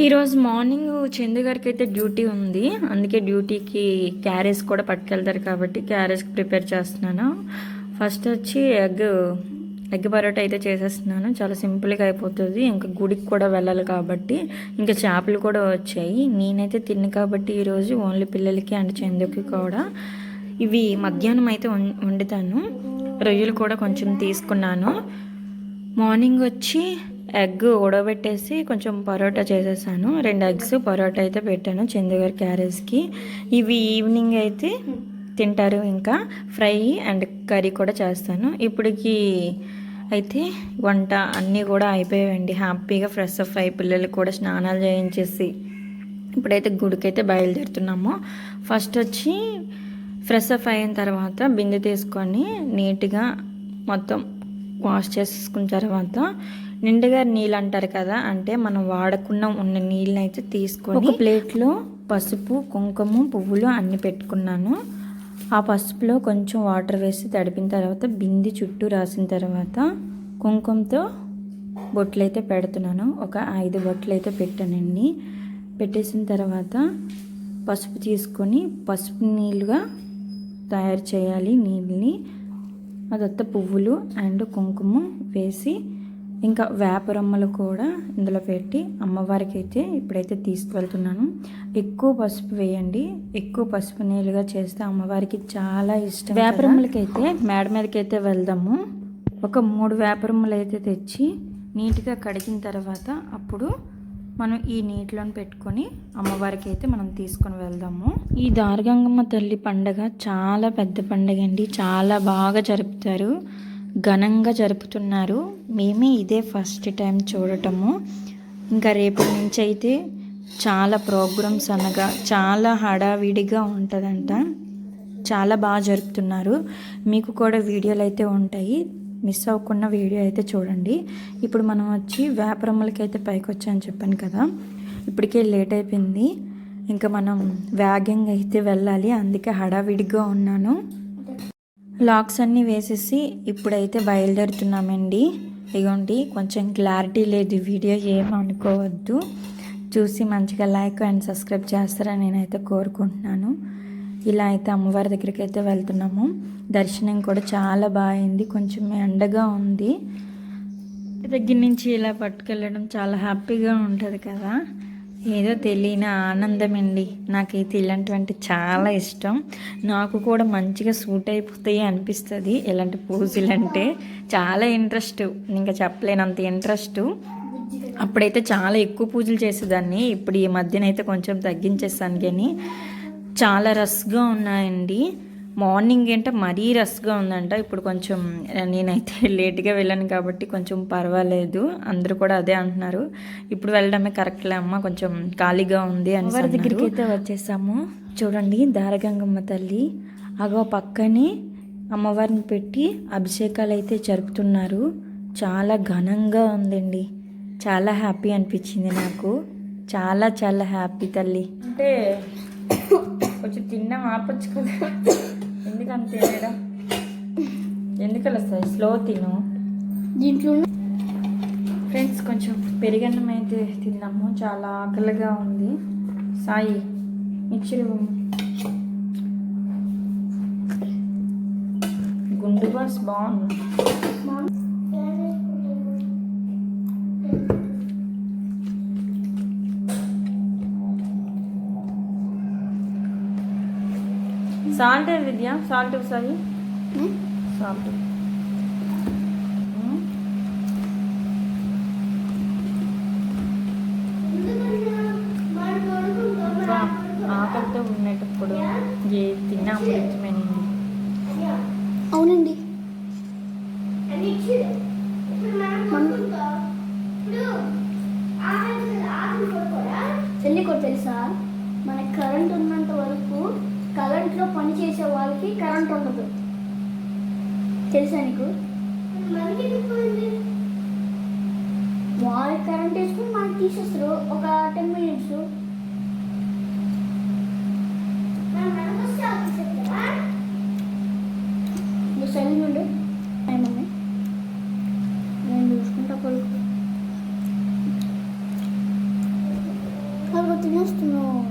ఈరోజు మార్నింగ్ చందు గారికి అయితే డ్యూటీ ఉంది. అందుకే డ్యూటీకి క్యారేజ్ కూడా పట్టుకెళ్తారు కాబట్టి క్యారేజ్కి ప్రిపేర్ చేస్తున్నాను. ఫస్ట్ వచ్చి ఎగ్ ఎగ్ పరోటా అయితే చేసేస్తున్నాను. చాలా సింపుల్గా అయిపోతుంది. ఇంకా గుడికి కూడా వెళ్ళాలి కాబట్టి ఇంకా చేపలు కూడా వచ్చాయి. నేనైతే తిన్ను కాబట్టి ఈరోజు ఓన్లీ పిల్లలకి అండ్ చందుకి కూడా. ఇవి మధ్యాహ్నం అయితే వం- వండుతాను. రొయ్యలు కూడా కొంచెం తీసుకున్నాను. మార్నింగ్ వచ్చి ఎగ్ ఉడబెట్టేసి కొంచెం పరోటా చేసేసాను. రెండు ఎగ్స్ పరోటా అయితే పెట్టాను చందుగారి క్యారేజ్కి. ఇవి ఈవినింగ్ అయితే తింటారు ఇంకా. ఫ్రై అండ్ కర్రీ కూడా చేస్తాను. ఇప్పటికి అయితే వంట అన్నీ కూడా అయిపోయాయండి. హ్యాపీగా ఫ్రెష్ అప్ అయి పిల్లలు కూడా స్నానాలు చేయించేసి ఇప్పుడైతే గుడికైతే బయలుదేరుతున్నాము. ఫస్ట్ వచ్చి ఫ్రెష్ అప్ అయిన తర్వాత బిందె తీసుకొని నీట్గా మొత్తం వాష్ చేసుకున్న తర్వాత నిండుగా నీళ్ళు అంటారు కదా అంటే మనం వాడకుండా ఉన్న నీళ్ళని అయితే తీసుకొని ఒక ప్లేట్లో పసుపు కుంకుమ పువ్వులు అన్ని పెట్టుకున్నాను. ఆ పసుపులో కొంచెం వాటర్ వేసి తడిపిన తర్వాత బింది చుట్టూ రాసిన తర్వాత కుంకుమతో బొట్లు అయితే పెడుతున్నాను. ఒక ఐదు బొట్లు అయితే పెట్టానండి. పెట్టేసిన తర్వాత పసుపు తీసుకొని పసుపు నీళ్ళుగా తయారు చేయాలి నీళ్ళని. అదంతా పువ్వులు అండ్ కుంకుమ వేసి ఇంకా వేపరమ్మలు కూడా ఇందులో పెట్టి అమ్మవారికి అయితే ఇప్పుడైతే తీసుకువెళ్తున్నాను. ఎక్కువ పసుపు వేయండి. ఎక్కువ పసుపు నీళ్ళుగా చేస్తే అమ్మవారికి చాలా ఇష్టం వేపరమ్మలకైతే మేడ మీదకి అయితే వెళ్దాము. ఒక మూడు వేపరమ్మలు అయితే తెచ్చి నీట్గా కడిగిన తర్వాత అప్పుడు మనం ఈ నీటిలోని పెట్టుకొని అమ్మవారికి అయితే మనం తీసుకొని వెళ్దాము. ఈ దార్గంగమ్మ తల్లి పండగ చాలా పెద్ద పండగ అండి. చాలా బాగా జరుపుతారు. ఘనంగా జరుపుతున్నారు. మేమే ఇదే ఫస్ట్ టైం చూడటము. ఇంకా రేపటి నుంచి అయితే చాలా ప్రోగ్రామ్స్ అనగా చాలా హడావిడిగా ఉంటుందంట. చాలా బాగా జరుపుతున్నారు. మీకు కూడా వీడియోలు అయితే ఉంటాయి. మిస్ అవ్వకుండా వీడియో అయితే చూడండి. ఇప్పుడు మనం వచ్చి వేపరమ్మలకి అయితే పైకి వచ్చామని చెప్పాను కదా. ఇప్పటికే లేట్ అయిపోయింది. ఇంకా మనం వేగంగా అయితే వెళ్ళాలి. అందుకే హడావిడిగా ఉన్నాను. లాక్స్ అన్నీ వేసేసి ఇప్పుడైతే బయలుదేరుతున్నామండి. ఇగోండి కొంచెం క్లారిటీ లేదు వీడియో ఏమనుకోవద్దు అనుకోవద్దు. చూసి మంచిగా లైక్ అండ్ సబ్స్క్రైబ్ చేస్తారని నేనైతే కోరుకుంటున్నాను. ఇలా అయితే అమ్మవారి దగ్గరికి అయితే వెళ్తున్నాము. దర్శనం కూడా చాలా బాగుంది. కొంచెం ఎండగా ఉంది. దగ్గర నుంచి ఇలా పట్టుకెళ్ళడం చాలా హ్యాపీగా ఉంటుంది కదా. ఏదో తెలియని ఆనందం అండి. నాకైతే ఇలాంటివంటే చాలా ఇష్టం. నాకు కూడా మంచిగా సూట్ అయిపోతాయి అనిపిస్తుంది. ఇలాంటి పూజలు అంటే చాలా ఇంట్రెస్ట్. ఇంకా చెప్పలేనంత ఇంట్రెస్ట్. అప్పుడైతే చాలా ఎక్కువ పూజలు చేసేదాన్ని. ఇప్పుడు ఈ మధ్యన అయితే కొంచెం తగ్గించేస్తాను కానీ చాలా రస్గా ఉన్నాయండి. మార్నింగ్ అంటే మరీ రస్గా ఉందంట. ఇప్పుడు కొంచెం నేనైతే లేట్గా వెళ్ళాను కాబట్టి కొంచెం పర్వాలేదు. అందరూ కూడా అదే అంటున్నారు. ఇప్పుడు వెళ్ళడమే కరెక్ట్లే అమ్మ కొంచెం ఖాళీగా ఉంది అని వారి దగ్గరికి అయితే వచ్చేసాము. చూడండి దారగంగమ్మ తల్లి అగో పక్కనే అమ్మవారిని పెట్టి అభిషేకాలు అయితే జరుపుతున్నారు. చాలా ఘనంగా ఉందండి. చాలా హ్యాపీ అనిపించింది నాకు. చాలా చాలా హ్యాపీ తల్లి. అంటే కొంచెం తిన్నాం ఆపచ్చు కదా. ఎందుకంత తినడం ఎందుకలా వస్తాయి స్లో తిను. దీంట్లో ఫ్రెండ్స్ కొంచెం పెరిగన్నం అయితే తిన్నాము. చాలా ఆకలిగా ఉంది. సాయి మిక్చర్ గుండు బాస్ బాగుంది. Salt Vidya? Salt Sai salt. ఆకలితో ఉండేటప్పుడు ఏ తిన్నా అమృతమైనది చేసే వాళ్ళకి కరెంట్ ఉండదు. తెలుసా నీకు? వాళ్ళకి కరెంట్ వేసుకుని మనకి తీసేస్తారు. ఒక టెన్ మినిట్స్ నువ్వు సైలెంట్ ఉండు. ఏమన్నా నేను చూసుకుంటా పలుకు తినేస్తున్నావు.